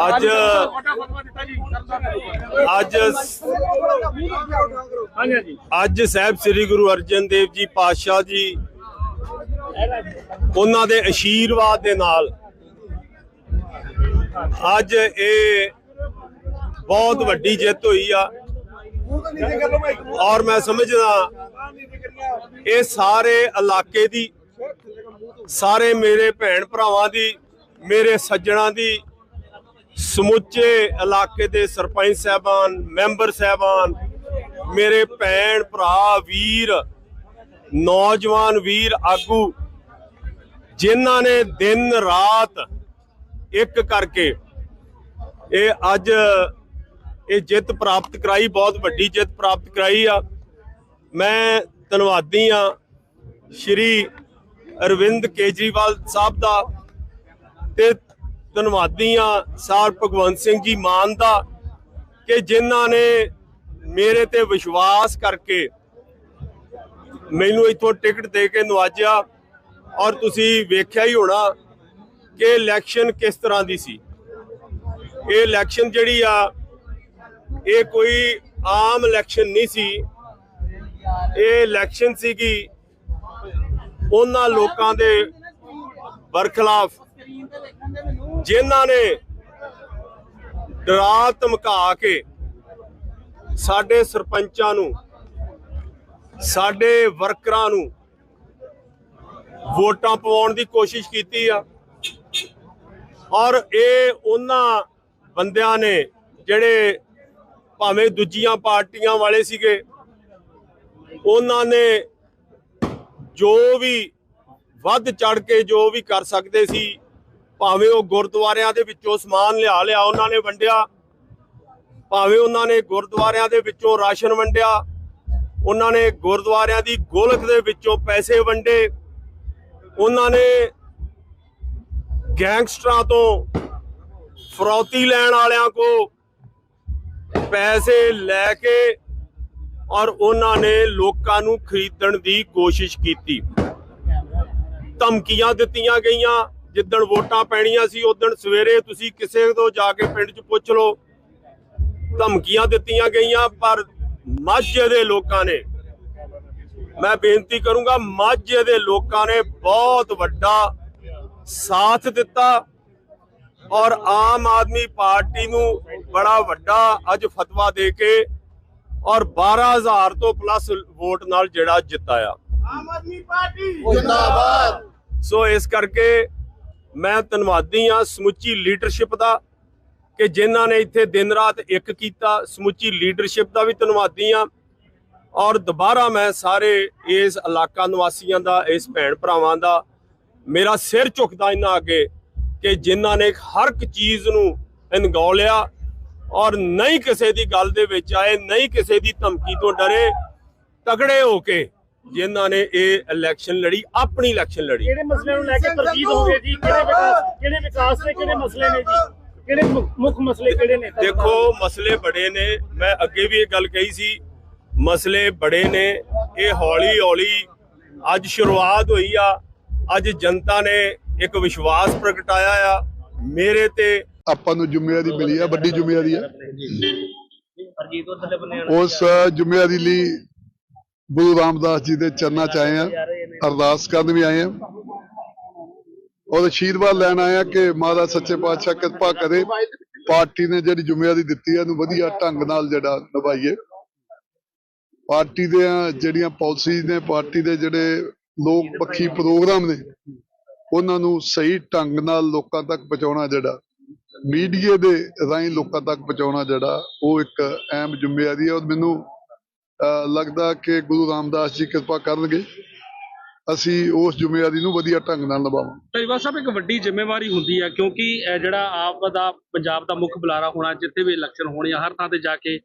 ਅੱਜ ਅੱਜ ਅੱਜ ਸਾਹਿਬ ਸ੍ਰੀ ਗੁਰੂ ਅਰਜਨ ਦੇਵ ਜੀ ਪਾਤਸ਼ਾਹ ਜੀ ਉਹਨਾਂ ਦੇ ਅਸ਼ੀਰਵਾਦ ਦੇ ਨਾਲ ਅੱਜ ਇਹ ਬਹੁਤ ਵੱਡੀ ਜਿੱਤ ਹੋਈ ਆ। ਔਰ ਮੈਂ ਸਮਝਦਾ ਇਹ ਸਾਰੇ ਇਲਾਕੇ ਦੀ, ਸਾਰੇ ਮੇਰੇ ਭੈਣ ਭਰਾਵਾਂ ਦੀ, ਮੇਰੇ ਸੱਜਣਾ ਦੀ ਸਮੁੱਚੇ ਇਲਾਕੇ ਦੇ ਸਰਪੰਚ ਸਾਹਿਬਾਨ, ਮੈਂਬਰ ਸਾਹਿਬਾਨ, ਮੇਰੇ ਭੈਣ, ਭਰਾ, ਵੀਰ, ਨੌਜਵਾਨ ਵੀਰ, ਆਗੂ, ਜਿਨ੍ਹਾਂ ਨੇ ਦਿਨ ਰਾਤ ਇੱਕ ਕਰਕੇ ਇਹ ਅੱਜ ਇਹ ਜਿੱਤ ਪ੍ਰਾਪਤ ਕਰਾਈ, ਬਹੁਤ ਵੱਡੀ ਜਿੱਤ ਪ੍ਰਾਪਤ ਕਰਾਈ ਆ। ਮੈਂ ਧੰਨਵਾਦੀ ਆ ਸ਼੍ਰੀ ਅਰਵਿੰਦ ਕੇਜਰੀਵਾਲ ਸਾਹਿਬ ਦਾ ਤੇ ਧੰਨਵਾਦੀ ਆ ਸਾਰ ਭਗਵੰਤ ਸਿੰਘ ਜੀ ਮਾਨ ਦਾ ਕਿ ਜਿਨ੍ਹਾਂ ਨੇ ਮੇਰੇ ਤੇ ਵਿਸ਼ਵਾਸ ਕਰਕੇ ਮੈਨੂੰ ਇੱਥੋਂ ਟਿਕਟ ਦੇ ਕੇ ਨਵਾਜਿਆ ਔਰ ਤੁਸੀਂ ਵੇਖਿਆ ਹੀ ਹੋਣਾ ਕਿ ਇਲੈਕਸ਼ਨ ਕਿਸ ਤਰ੍ਹਾਂ ਦੀ ਸੀ। ਇਹ ਇਲੈਕਸ਼ਨ ਜਿਹੜੀ ਆ, ਇਹ ਕੋਈ ਆਮ ਇਲੈਕਸ਼ਨ ਨਹੀਂ ਸੀ। ਇਹ ਇਲੈਕਸ਼ਨ ਸੀਗੀ ਉਹਨਾਂ ਲੋਕਾਂ ਦੇ ਬਰਖਲਾਫ ਜਿਨ੍ਹਾਂ ਨੇ ਡਰਾ ਧਮਕਾ ਕੇ ਸਾਡੇ ਸਰਪੰਚਾਂ ਨੂੰ, ਸਾਡੇ ਵਰਕਰਾਂ ਨੂੰ ਵੋਟਾਂ ਪਵਾਉਣ ਦੀ ਕੋਸ਼ਿਸ਼ ਕੀਤੀ ਆ। ਔਰ ਇਹ ਉਹਨਾਂ ਬੰਦਿਆਂ ਨੇ ਜਿਹੜੇ ਭਾਵੇਂ ਦੂਜੀਆਂ ਪਾਰਟੀਆਂ ਵਾਲੇ ਸੀਗੇ, ਉਹਨਾਂ ਨੇ ਜੋ ਵੀ ਵੱਧ ਚੜ ਕੇ ਜੋ ਵੀ ਕਰ ਸਕਦੇ ਸੀ ਭਾਵੇਂ ਉਹ ਗੁਰਦੁਆਰਿਆਂ ਦੇ ਵਿੱਚੋਂ ਸਮਾਨ ਲਿਆ ਲਿਆ ਉਹਨਾਂ ਨੇ ਵੰਡਿਆ, ਭਾਵੇਂ ਉਹਨਾਂ ਨੇ ਗੁਰਦੁਆਰਿਆਂ ਦੇ ਵਿੱਚੋਂ ਰਾਸ਼ਨ ਵੰਡਿਆ, ਉਹਨਾਂ ਨੇ ਗੁਰਦੁਆਰਿਆਂ ਦੀ ਗੋਲਕ ਦੇ ਵਿੱਚੋਂ ਪੈਸੇ ਵੰਡੇ, ਉਹਨਾਂ ਨੇ ਗੈਂਗਸਟਰਾਂ ਤੋਂ ਫਰੌਤੀ ਲੈਣ ਵਾਲਿਆਂ ਕੋ ਪੈਸੇ ਲੈ ਕੇ ਔਰ ਉਹਨਾਂ ਨੇ ਲੋਕਾਂ ਨੂੰ ਖਰੀਦਣ ਦੀ ਕੋਸ਼ਿਸ਼ ਕੀਤੀ। ਧਮਕੀਆਂ ਦਿੱਤੀਆਂ ਗਈਆਂ। ਜਿੱਦਣ ਵੋਟਾਂ ਪੈਣੀਆਂ ਸੀ ਉਦੋਂ ਸਵੇਰੇ ਤੁਸੀਂ ਕਿਸੇ ਤੋਂ ਜਾ ਕੇ ਪਿੰਡ 'ਚ ਪੁੱਛ ਲਓ। ਧਮਕੀਆਂ ਦਿੱਤੀਆਂ ਗਈਆਂ ਪਰ ਮਾਝੇ ਦੇ ਲੋਕਾਂ ਨੇ ਮੈਂ ਬੇਨਤੀ ਕਰੂੰਗਾ ਮਾਝੇ ਦੇ ਲੋਕਾਂ ਨੇ ਬਹੁਤ ਵੱਡਾ ਸਾਥ ਦਿੱਤਾ ਔਰ ਆਮ ਆਦਮੀ ਪਾਰਟੀ ਨੂੰ ਬੜਾ ਵੱਡਾ ਅੱਜ ਫਤਵਾ ਦੇ ਕੇ ਔਰ 12000 ਤੋਂ ਪਲੱਸ ਵੋਟ ਨਾਲ ਜਿਹੜਾ ਜਿੱਤਾਇਆ ਜਿੰਦਾਬਾਦ। ਸੋ ਇਸ ਕਰਕੇ ਮੈਂ ਧੰਨਵਾਦੀ ਆ ਸਮੁੱਚੀ ਲੀਡਰਸ਼ਿਪ ਦਾ ਕਿ ਜਿਨ੍ਹਾਂ ਨੇ ਇੱਥੇ ਦਿਨ ਰਾਤ ਇੱਕ ਕੀਤਾ। ਸਮੁੱਚੀ ਲੀਡਰਸ਼ਿਪ ਦਾ ਵੀ ਧੰਨਵਾਦੀ ਆ ਔਰ ਦੁਬਾਰਾ ਮੈਂ ਸਾਰੇ ਇਸ ਇਲਾਕਾ ਨਿਵਾਸੀਆਂ ਦਾ, ਇਸ ਭੈਣ ਭਰਾਵਾਂ ਦਾ ਮੇਰਾ ਸਿਰ ਝੁਕਦਾ ਇਹਨਾਂ ਅੱਗੇ ਕਿ ਜਿਨ੍ਹਾਂ ਨੇ ਹਰ ਇੱਕ ਚੀਜ਼ ਨੂੰ ਅਣਗੌਲਿਆ ਔਰ ਨਹੀਂ ਕਿਸੇ ਦੀ ਗੱਲ ਦੇ ਵਿੱਚ ਆਏ, ਨਹੀਂ ਕਿਸੇ ਦੀ ਧਮਕੀ ਤੋਂ ਡਰੇ, ਤਗੜੇ ਹੋ ਕੇ ਜਿਨ੍ਹਾਂ ਨੇ ਇਹ ਇਲੈਕਸ਼ਨ ਲੜੀ ਆਪਣੀ ਇਲੈਕਸ਼ਨ ਲੜੀ। ਕਿਹੜੇ ਮਸਲੇ ਨੂੰ ਲੈ ਕੇ ਤਰਜੀਹ ਹੋਵੇ ਜੀ? ਕਿਹੜੇ ਵਿਕਾਸ ਕਿਹੜੇ ਵਿਕਾਸ ਦੇ ਕਿਹੜੇ ਮਸਲੇ ਨੇ ਜੀ? ਕਿਹੜੇ ਮੁੱਖ- ਮੁੱਖ ਮਸਲੇ ਕਿਹੜੇ ਨੇ? ਦੇਖੋ ਮਸਲੇ ਬੜੇ ਨੇ। ਮੈਂ ਅੱਗੇ ਵੀ ਇਹ ਗੱਲ ਕਹੀ ਸੀ ਮਸਲੇ ਬੜੇ ਨੇ। ਇਹ ਹੌਲੀ ਹੌਲੀ ਅੱਜ ਸ਼ੁਰੂਆਤ ਹੋਈ ਆ। ਅੱਜ ਜਨਤਾ ਨੇ ਇੱਕ ਵਿਸ਼ਵਾਸ ਪ੍ਰਗਟਾਇਆ ਆ। ਮੇਰੇ ਤੇ ਆਪਾਂ ਨੂੰ ਜ਼ਿੰਮੇਵਾਰੀ ਮਿਲੀ ਆ ਵੱਡੀ ਜ਼ਿੰਮੇਵਾਰੀ ਆ। ਉਸ ਜ਼ਿੰਮੇਵਾਰੀ ਲਈ ਗੁਰੂ ਰਾਮਦਾਸ ਜੀ ਦੇ ਚਰਨਾਂ 'ਚ ਆਏ ਆ, ਅਰਦਾਸ ਕਰਨ ਵੀ ਆਏ ਆ। ਔਰ ਅਸ਼ੀਰਵਾਦ ਲੈਣ ਆਏ ਆ ਕਿ ਮਹਾਰਾਜ ਸੱਚੇ ਪਾਤਸ਼ਾਹ ਕਿਰਪਾ ਕਰੇ। ਪਾਰਟੀ ਨੇ ਜਿਹੜੀ ਜ਼ਿੰਮੇਵਾਰੀ ਦਿੱਤੀ ਹੈ ਇਹਨੂੰ ਵਧੀਆ ਢੰਗ ਨਾਲ ਜਿਹੜਾ ਨਿਭਾਈਏ। ਪਾਰਟੀ ਦੇ ਜਿਹੜੀਆਂ ਪਾਲਿਸੀਜ਼ ਨੇ, ਪਾਰਟੀ ਦੇ ਜਿਹੜੇ ਲੋਕ ਪੱਖੀ ਪ੍ਰੋਗਰਾਮ ਨੇ, ਉਹਨਾਂ ਨੂੰ ਸਹੀ ਢੰਗ ਨਾਲ ਲੋਕਾਂ ਤੱਕ ਪਹੁੰਚਾਉਣਾ ਜਿਹੜਾ, ਮੀਡੀਆ ਦੇ ਰਾਹੀਂ ਲੋਕਾਂ ਤੱਕ ਪਹੁੰਚਾਉਣਾ ਜਿਹੜਾ, ਉਹ ਇੱਕ ਅਹਿਮ ਜ਼ਿੰਮੇਵਾਰੀ ਹੈ ਔਰ ਮੈਨੂੰ ਲੱਗਦਾ ਕਿ ਗੁਰੂ ਰਾਮਦਾਸ ਜੀ ਕਿਰਪਾ ਕਰਨਗੇ। ਅਸੀਂ ਉਸ ਜ਼ਿੰਮੇਵਾਰੀ ਨੂੰ ਵਧੀਆ ਢੰਗ ਨਾਲ ਨਿਭਾਵਾਂਗੇ। ਧਾਰੀਵਾਲ ਸਾਹਿਬ ਇੱਕ ਵੱਡੀ ਜ਼ਿੰਮੇਵਾਰੀ ਹੁੰਦੀ ਹੈ ਕਿਉਂਕਿ ਜਿਹੜਾ ਆਪ ਦਾ ਪੰਜਾਬ ਦਾ ਮੁੱਖ ਬੁਲਾਰਾ ਹੋਣਾ ਜਿੱਥੇ ਵੀ ਇਲੈਕਸ਼ਨ ਹੋਣੀ ਹਰ ਥਾਂ ਤੇ ਜਾ ਕੇ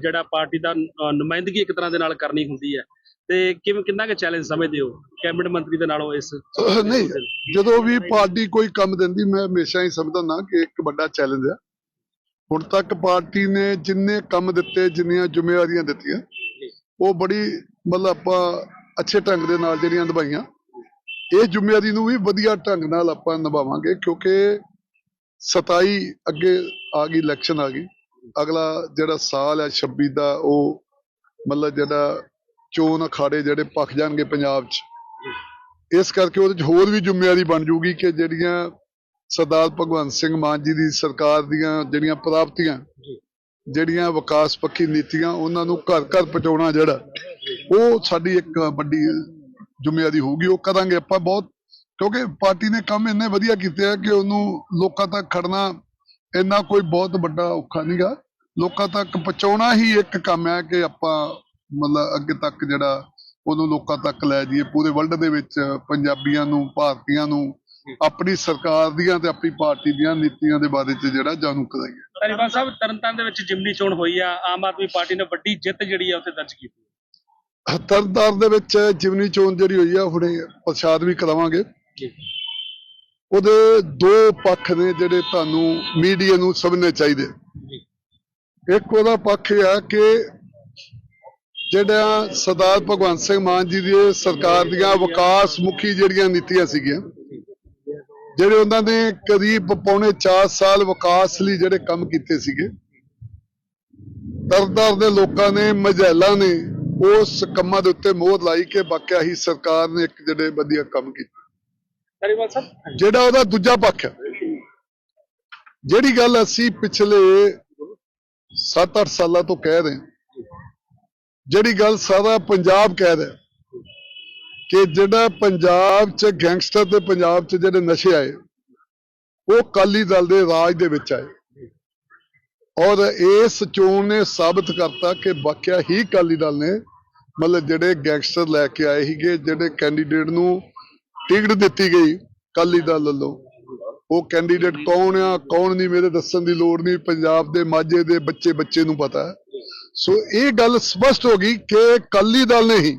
ਜਿਹੜਾ ਪਾਰਟੀ ਦਾ ਨੁਮਾਇੰਦਗੀ ਇੱਕ ਤਰ੍ਹਾਂ ਦੇ ਨਾਲ ਕਰਨੀ ਹੁੰਦੀ ਹੈ ਤੇ ਕਿਵੇਂ ਕਿੰਨਾ ਕੁ ਚੈਲੰਜ ਸਮਝਦੇ ਹੋ ਕੈਬਨਿਟ ਮੰਤਰੀ ਦੇ ਨਾਲੋਂ ਇਸ ਨਹੀਂ ਜਦੋਂ ਵੀ ਪਾਰਟੀ ਕੋਈ ਕੰਮ ਦਿੰਦੀ ਮੈਂ ਹਮੇਸ਼ਾ ਹੀ ਸਮਝਦਾ ਨਾ ਕਿ ਇੱਕ ਵੱਡਾ ਚੈਲੰਜ ਹੈ ਹੁਣ ਤੱਕ ਪਾਰਟੀ ਨੇ ਜਿੰਨੇ ਕੰਮ ਦਿੱਤੇ ਜਿੰਨੀਆਂ ਜ਼ਿੰਮੇਵਾਰੀਆਂ ਦਿੱਤੀਆਂ ਉਹ ਬੜੀ ਮਤਲਬ ਆਪਾਂ ਅੱਛੇ ਢੰਗ ਦੇ ਨਾਲ ਜਿਹੜੀਆਂ ਨਿਭਾਈਆਂ। ਇਹ ਜ਼ਿੰਮੇਵਾਰੀ ਨੂੰ ਵੀ ਵਧੀਆ ਢੰਗ ਨਾਲ ਆਪਾਂ ਨਿਭਾਵਾਂਗੇ ਕਿਉਂਕਿ 27 ਅੱਗੇ ਆ ਗਈ ਇਲੈਕਸ਼ਨ ਆ ਗਈ। ਅਗਲਾ ਜਿਹੜਾ ਸਾਲ ਹੈ 26 ਦਾ, ਉਹ ਮਤਲਬ ਜਿਹੜਾ ਚੋਣ ਅਖਾੜੇ ਜਿਹੜੇ ਭਖ ਜਾਣਗੇ ਪੰਜਾਬ 'ਚ। ਇਸ ਕਰਕੇ ਉਹਦੇ 'ਚ ਹੋਰ ਵੀ ਜ਼ਿੰਮੇਵਾਰੀ ਬਣ ਜੂਗੀ ਕਿ ਜਿਹੜੀਆਂ ਸਰਦਾਰ ਭਗਵੰਤ ਸਿੰਘ ਮਾਨ ਜੀ ਦੀ ਸਰਕਾਰ ਦੀਆਂ ਜਿਹੜੀਆਂ ਪ੍ਰਾਪਤੀਆਂ ਜਿਹੜੀਆਂ ਵਿਕਾਸ ਪੱਖੀ ਨੀਤੀਆਂ ਉਹਨਾਂ ਨੂੰ ਘਰ ਘਰ ਪਹੁੰਚਾਉਣਾ ਜਿਹੜਾ, ਉਹ ਸਾਡੀ ਇੱਕ ਵੱਡੀ ਜ਼ਿੰਮੇਵਾਰੀ ਹੋਊਗੀ, ਉਹ ਕਰਾਂਗੇ ਆਪਾਂ ਬਹੁਤ, ਕਿਉਂਕਿ ਪਾਰਟੀ ਨੇ ਕੰਮ ਇੰਨੇ ਵਧੀਆ ਕੀਤੇ ਆ ਕਿ ਉਹਨੂੰ ਲੋਕਾਂ ਤੱਕ ਖੜਨਾ ਇੰਨਾ ਕੋਈ ਬਹੁਤ ਵੱਡਾ ਔਖਾ ਨਹੀਂਗਾ। ਲੋਕਾਂ ਤੱਕ ਪਹੁੰਚਾਉਣਾ ਹੀ ਇੱਕ ਕੰਮ ਹੈ ਕਿ ਆਪਾਂ ਮਤਲਬ ਅੱਗੇ ਤੱਕ ਜਿਹੜਾ ਉਹਨੂੰ ਲੋਕਾਂ ਤੱਕ ਲੈ ਜਾਈਏ। ਪੂਰੇ ਵਰਲਡ ਦੇ ਵਿੱਚ ਪੰਜਾਬੀਆਂ ਨੂੰ, ਭਾਰਤੀਆਂ ਨੂੰ ਆਪਣੀ ਸਰਕਾਰ ਦੀਆਂ ਤੇ ਆਪਣੀ ਪਾਰਟੀ ਦੀਆਂ ਨੀਤੀਆਂ ਦੇ ਬਾਰੇ ਚ ਜਿਹੜਾ ਜਾਣੂ ਕਰਾਈਏ ਧਾਰੀਵਾਲ ਸਾਹਿਬ ਤਰਨਤਾਰਨ ਦੇ ਵਿੱਚ ਜਿਮਨੀ ਚੋਣ ਹੋਈ ਆ ਆਮ ਆਦਮੀ ਪਾਰਟੀ ਨੇ ਵੱਡੀ ਜਿੱਤ ਜਿਹੜੀ ਆ ਉੱਥੇ ਦਰਜ ਕੀਤੀ। ਤਰਨਤਾਰਨ ਦੇ ਵਿੱਚ ਜਿਮਨੀ ਚੋਣ ਜਿਹੜੀ ਹੋਈ ਆ ਹੁਣੇ ਪ੍ਰਸ਼ਾਦ ਵੀ ਕਰਾਵਾਂਗੇ। ਉਹਦੇ ਦੋ ਪੱਖ ਨੇ ਜਿਹੜੇ ਤੁਹਾਨੂੰ ਮੀਡੀਆ ਨੂੰ ਸਮਝਣੇ ਚਾਹੀਦੇ। ਇੱਕ ਉਹਦਾ ਪੱਖ ਇਹ ਆ ਕਿ ਜਿਹੜਾ ਸਰਦਾਰ ਭਗਵੰਤ ਸਿੰਘ ਮਾਨ ਜੀ ਦੀ ਸਰਕਾਰ ਦੀਆਂ ਵਿਕਾਸ ਮੁਖੀ ਜਿਹੜੀਆਂ ਨੀਤੀਆਂ ਸੀਗੀਆਂ ਜਿਹੜੇ ਉਹਨਾਂ ਨੇ ਕਰੀਬ ਪੌਣੇ 4 ਸਾਲ ਵਿਕਾਸ ਲਈ ਜਿਹੜੇ ਕੰਮ ਕੀਤੇ ਸੀਗੇ ਦਰਦਰ ਦੇ ਲੋਕਾਂ ਨੇ ਮਝੈਲਾਂ ਨੇ ਉਸ ਕੰਮਾਂ ਦੇ ਉੱਤੇ ਮੋਹਰ ਲਾਈ ਕਿ ਵਾਕਿਆ ਹੀ ਸਰਕਾਰ ਨੇ ਇੱਕ ਜਿਹੜੇ ਵਧੀਆ ਕੰਮ ਕੀਤੇ। ਜਿਹੜਾ ਉਹਦਾ ਦੂਜਾ ਪੱਖ ਹੈ। ਜਿਹੜੀ ਗੱਲ ਅਸੀਂ ਪਿਛਲੇ 7-8 ਸਾਲਾਂ ਤੋਂ ਕਹਿ ਰਹੇ ਜਿਹੜੀ ਗੱਲ ਸਾਰਾ ਪੰਜਾਬ ਕਹਿ ਰਿਹਾ ਕਿ ਜਿਹੜਾ ਪੰਜਾਬ 'ਚ ਗੈਂਗਸਟਰ ਤੇ ਪੰਜਾਬ 'ਚ ਜਿਹੜੇ ਨਸ਼ੇ ਆਏ, ਉਹ ਕਾਲੀ ਦਲ ਦੇ ਰਾਜ ਦੇ ਵਿੱਚ ਆਏ। ਔਰ ਇਸ ਚੋਣ ਨੇ ਸਾਬਤ ਕਰਤਾ ਕਿ ਵਾਕਿਆ ਹੀ ਕਾਲੀ ਦਲ ਨੇ ਮਤਲਬ ਜਿਹੜੇ ਗੈਂਗਸਟਰ ਲੈ ਕੇ ਆਏ ਸੀਗੇ, ਜਿਹੜੇ ਕੈਂਡੀਡੇਟ ਨੂੰ ਟਿਕਟ ਦਿੱਤੀ ਗਈ ਕਾਲੀ ਦਲ ਵੱਲੋਂ। ਉਹ ਕੈਂਡੀਡੇਟ ਕੌਣ ਆ, ਕੌਣ ਨਹੀਂ ਮੇਰੇ ਦੱਸਣ ਦੀ ਲੋੜ ਨਹੀਂ, ਪੰਜਾਬ ਦੇ ਮਾਝੇ ਦੇ ਬੱਚੇ ਬੱਚੇ ਨੂੰ ਪਤਾ। ਸੋ ਇਹ ਗੱਲ ਸਪਸ਼ਟ ਹੋ ਗਈ ਕਿ ਕਾਲੀ ਦਲ ਨੇ ਹੀ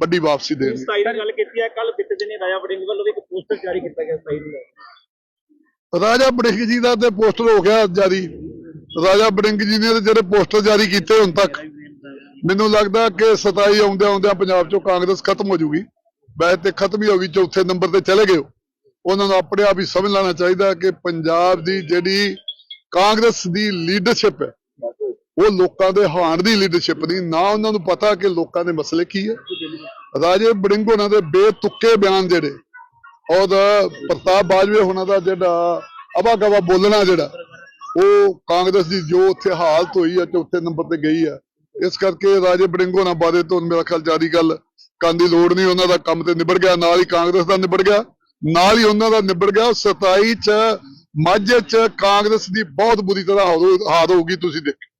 ਵੱਡੀ ਵਾਪਸੀ ਦੇਣਗੇ 27 ਦੀ ਗੱਲ ਕੀਤੀ ਹੈ ਕੱਲ ਬੀਤੇ ਦਿਨੀ ਰਾਜਾ ਵੜਿੰਗ ਵੱਲੋਂ ਵੀ ਇੱਕ ਪੋਸਟਰ ਜਾਰੀ ਕੀਤਾ ਗਿਆ 27 ਨੂੰ ਰਾਜਾ ਬੜਿੰਗ ਜੀ ਦਾ ਤੇ ਪੋਸਟਰ ਹੋ ਗਿਆ ਜਾਰੀ। ਰਾਜਾ ਬੜਿੰਗ ਜੀ ਨੇ ਜਿਹੜੇ ਪੋਸਟਰ ਜਾਰੀ ਕੀਤੇ ਹੁਣ ਤੱਕ ਮੈਨੂੰ ਲੱਗਦਾ ਕਿ 27 ਆਉਂਦੇ ਆਉਂਦਿਆਂ ਪੰਜਾਬ ਚੋਂ ਕਾਂਗਰਸ ਖਤਮ ਹੋ ਜੂਗੀ। ਵੈਸੇ ਤੇ ਖਤਮ ਹੀ ਹੋ ਗਈ ਚੌਥੇ ਨੰਬਰ ਤੇ ਚਲੇ ਗਏ ਉਹ। ਉਹਨਾਂ ਨੂੰ ਆਪਣੇ ਆਪ ਹੀ ਸਮਝ ਲੈਣਾ ਚਾਹੀਦਾ ਕਿ ਪੰਜਾਬ ਦੀ ਜਿਹੜੀ ਕਾਂਗਰਸ ਦੀ ਲੀਡਰਸ਼ਿਪ ਹੈ ਉਹ ਲੋਕਾਂ ਦੇ ਹਾਣ ਦੀ ਲੀਡਰਸ਼ਿਪ ਨਹੀਂ, ਨਾ ਉਹਨਾਂ ਨੂੰ ਪਤਾ ਕਿ ਲੋਕਾਂ ਦੇ ਮਸਲੇ ਕੀ ਹੈ ਰਾਜੇ ਬੜਿੰਗ ਉਹਨਾਂ ਦੇ ਬੇਤੁੱਕੇ ਬਿਆਨ ਜਿਹੜੇ ਔਰ ਪ੍ਰਤਾਪ ਬਾਜਵੇ ਉਹਨਾਂ ਦਾ ਜਿਹੜਾ ਅਵਾ ਗਵਾ ਬੋਲਣਾ ਜਿਹੜਾ, ਉਹ ਕਾਂਗਰਸ ਦੀ ਜੋ ਉੱਥੇ ਹਾਲਤ ਹੋਈ ਹੈ ਚੌਥੇ ਨੰਬਰ ਤੇ ਗਈ ਹੈ ਇਸ ਕਰਕੇ ਰਾਜੇ ਬੜਿੰਗੋ ਨਾਲ ਬਾਰੇ ਤੋਂ ਮੇਰਾ ਖਿਆਲ ਜਿਆਦੀ ਗੱਲ ਕਰਨ ਦੀ ਲੋੜ ਨਹੀਂ, ਉਹਨਾਂ ਦਾ ਕੰਮ ਤੇ ਨਿਬੜ ਗਿਆ, ਨਾਲ ਹੀ ਕਾਂਗਰਸ ਦਾ ਨਿਬੜ ਗਿਆ, ਨਾਲ ਹੀ ਉਹਨਾਂ ਦਾ ਨਿਬੜ ਗਿਆ 27 ਚ, ਮਾਝੇ ਚ ਕਾਂਗਰਸ ਦੀ ਬਹੁਤ ਬੁਰੀ ਤਰ੍ਹਾਂ ਹਾਰ- ਹਾਰ ਹੋਊਗੀ, ਤੁਸੀਂ ਦੇਖੋ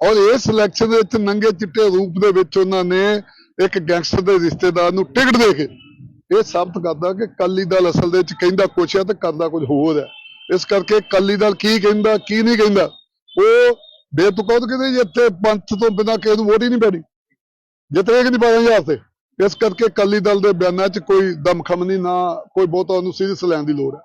ਔਰ ਇਸ ਇਲੈਕਸ਼ਨ ਦੇ ਵਿੱਚ ਨੰਗੇ ਚਿੱਟੇ ਰੂਪ ਦੇ ਵਿੱਚ ਉਹਨਾਂ ਨੇ ਇੱਕ ਗੈਂਗਸਟਰ ਦੇ ਰਿਸ਼ਤੇਦਾਰ ਨੂੰ ਟਿਕਟ ਦੇ ਕੇ ਇਹ ਸਾਬਤ ਕਰਦਾ ਕਿ ਕਾਲੀ ਦਲ ਅਸਲ ਦੇ ਵਿੱਚ ਕਹਿੰਦਾ ਕੁਛ ਹੈ ਤੇ ਕਰਦਾ ਕੁਝ ਹੋਰ ਹੈ। ਇਸ ਕਰਕੇ ਕਾਲੀ ਦਲ ਕੀ ਕਹਿੰਦਾ, ਕੀ ਨਹੀਂ ਕਹਿੰਦਾ, ਉਹ ਬੇਤੁਕਾ ਕਹਿੰਦੇ ਜੀ ਇੱਥੇ ਪੰਥ ਤੋਂ ਬਿਨਾਂ ਕਿਸੇ ਨੂੰ ਵੋਟ ਹੀ ਨਹੀਂ ਪੈਣੀ। ਜਿੱਤੇ ਕਿ ਨਹੀਂ ਪਾਇਆ ਹਜ਼ਾਰ ਤੇ ਇਸ ਕਰਕੇ ਕਾਲੀ ਦਲ ਦੇ ਬਿਆਨਾਂ 'ਚ ਕੋਈ ਦਮਖਮ ਨਹੀਂ, ਨਾ ਕੋਈ ਬਹੁਤਾ ਉਹਨੂੰ ਸੀਰੀਅਸ ਲੈਣ ਦੀ ਲੋੜ ਹੈ।